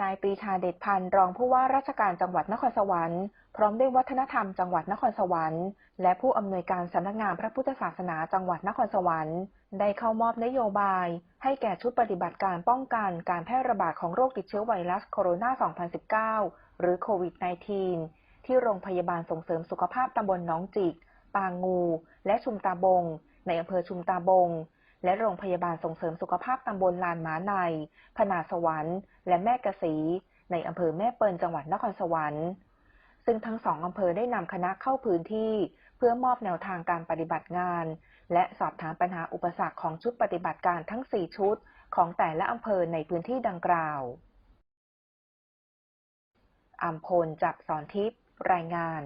นายปรีชาเดชพันธ์รองผู้ว่าราชการจังหวัดนครสวรรค์ พร้อมด้วยวัฒนธรรมจังหวัดนครสวรรค์ และผู้อำนวยการสำนักงานพระพุทธศาสนาจังหวัดนครสวรรค์ ได้เข้ามอบนโยบาย ให้แก่ชุดปฏิบัติการป้องกันการแพร่ระบาดของโรคติดเชื้อไวรัสโคโรนา 2019 หรือโควิด -19 ที่โรงพยาบาลส่งเสริมสุขภาพตำบลหนองจิก ปางงู และชุมตาบง ในอำเภอชุมตาบง และโรงพยาบาลส่งเสริมสุขภาพตำบลลานหมาใน พนาสวรรค์ และแม่กะสี ในอำเภอแม่เปิลจังหวัดนครสวรรค์ซึ่งทั้งสองอำเภอได้นำคณะเข้าพื้นที่ เพื่อมอบแนวทางการปฏิบัติงาน และสอบถามปัญหาอุปสรรคของชุดปฏิบัติการทั้ง 4 ชุด ของแต่ละอำเภอในพื้นที่ดังกล่าวอัมพลจับสอนทิพย์รายงาน